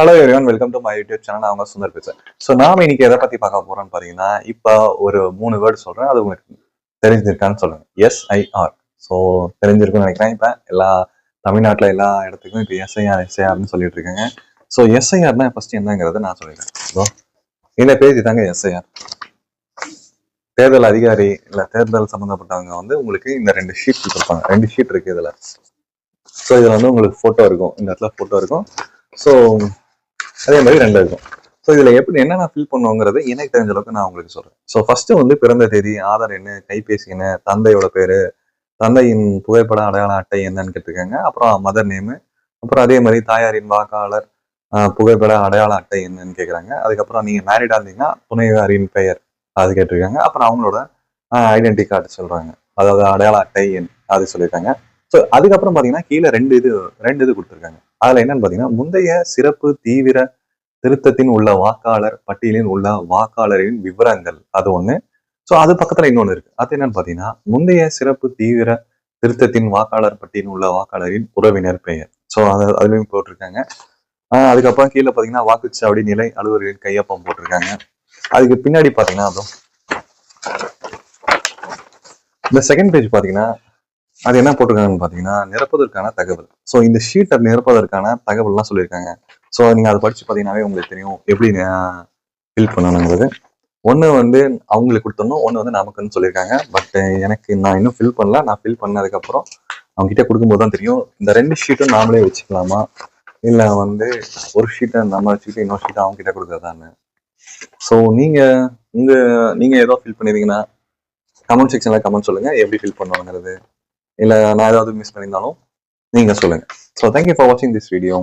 Hello everyone welcome to my YouTube channel அவங்க சுந்தர் பேசுறேன். So நாம் இன்னைக்கு எதை பற்றி பார்க்க போறோம்னு பாத்தீங்கன்னா இப்போ ஒரு மூணு வேர்டு சொல்றேன். அது உங்களுக்கு தெரிஞ்சிருக்கான்னு சொல்லுங்க. எஸ்ஐஆர் ஸோ தெரிஞ்சிருக்குன்னு நினைக்கிறேன். இப்போ எல்லா தமிழ்நாட்டில் எல்லா இடத்துக்கும் இப்போ எஸ்ஐஆர் எஸ்ஐஆர்னு சொல்லிட்டு இருக்காங்க. ஸோ எஸ்ஐஆர்னா ஃபர்ஸ்ட் என்னங்கிறத நான் சொல்லிடுறேன். ஸோ இந்த பேஜ் தாங்க எஸ்ஐஆர் தேர்தல் அதிகாரி இல்லை தேர்தல் சம்மந்தப்பட்டவங்க வந்து உங்களுக்கு இந்த ரெண்டு ஷீட் கொடுத்துருப்பாங்க ரெண்டு ஷீட் இருக்கு இதில். ஸோ இதில் வந்து உங்களுக்கு ஃபோட்டோ இருக்கும். இந்த இடத்துல ஃபோட்டோ இருக்கும். ஸோ அதே மாதிரி ரெண்டு இருக்கும் ஸோ இதில் எப்படி என்னென்ன ஃபில் பண்ணுவோங்கிறது எனக்கு தெரிஞ்ச அளவுக்கு நான் உங்களுக்கு சொல்கிறேன் ஸோ ஃபஸ்ட்டு வந்து பிறந்த தேதி ஆதார் எண்ணு கைபேசி என்ன தந்தையோட பேர் தந்தையின் புகைப்பட அடையாள அட்டை என்னன்னு கேட்டிருக்காங்க. அப்புறம் மதர் நேமு அப்புறம் அதே மாதிரி தாயாரின் வாக்காளர் புகைப்பட அடையாள அட்டை என்னன்னு கேட்குறாங்க. அதுக்கப்புறம் நீங்கள் மேரிடாக இருந்தீங்கன்னா துணைவாரின் பெயர் அது கேட்டிருக்காங்க. அப்புறம் அவங்களோட ஐடென்டி கார்டு சொல்கிறாங்க அதாவது அடையாள அட்டை எண் அது சொல்லியிருக்காங்க. ஸோ அதுக்கப்புறம் பார்த்தீங்கன்னா கீழே ரெண்டு இது ரெண்டு இது கொடுத்துருக்காங்க. அதில் என்னன்னு பார்த்தீங்கன்னா முந்தைய சிறப்பு தீவிர திருத்தத்தின் உள்ள வாக்காளர் பட்டியலின் உள்ள வாக்காளரின் விவரங்கள். அது ஒண்ணு. ஸோ அது பக்கத்துல இன்னொன்னு இருக்கு. அது என்னன்னு பாத்தீங்கன்னா முந்தைய சிறப்பு தீவிர திருத்தத்தின் வாக்காளர் பட்டியலில் உள்ள வாக்காளரின் உறவினர் பெயர். ஸோ அது அதுலயும் போட்டிருக்காங்க. ஆஹ் அதுக்கப்புறம் கீழே பாத்தீங்கன்னா வாக்குச்சாவடி நிலை அலுவலர்களின் கையொப்பம் போட்டிருக்காங்க. அதுக்கு பின்னாடி பாத்தீங்கன்னா அதுவும் இந்த செகண்ட் பேஜ் பாத்தீங்கன்னா அது என்ன போட்டிருக்காங்கன்னு பார்த்தீங்கன்னா நிரப்பதற்கான தகவல். ஸோ இந்த ஷீட்டை நிரப்பதற்கான தகவல்லாம் சொல்லியிருக்காங்க. ஸோ நீங்கள் அதை படித்து பார்த்தீங்கன்னாவே உங்களுக்கு தெரியும் எப்படி ஃபில் பண்ணணுங்கிறது ஒன்று வந்து அவங்களுக்கு கொடுத்தணும் ஒன்று வந்து நமக்குன்னு சொல்லியிருக்காங்க. பட் எனக்கு நான் இன்னும் ஃபில் பண்ணல. நான் ஃபில் பண்ணதுக்கப்புறம் அவங்ககிட்ட கொடுக்கும்போது தான் தெரியும். இந்த ரெண்டு ஷீட்டும் நாமளே வச்சுக்கலாமா? இல்லை வந்து ஒரு ஷீட்டை நம்ம வச்சுக்கிட்டு இன்னொரு ஷீட்டை அவங்க கிட்ட கொடுக்குறதான்னு. ஸோ நீங்கள் உங்கள் நீங்கள் ஏதோ ஃபில் பண்ணிருந்தீங்கன்னா கமெண்ட் செக்ஷனில் கமெண்ட் சொல்லுங்கள் எப்படி ஃபில் பண்ணணுங்கிறது. இல்ல நான் ஏதாவது மிஸ் பண்ணியிருந்தாலும் நீங்க சொல்லுங்க. ஸோ தேங்க்யூ ஃபார் வாட்சிங் திஸ் வீடியோ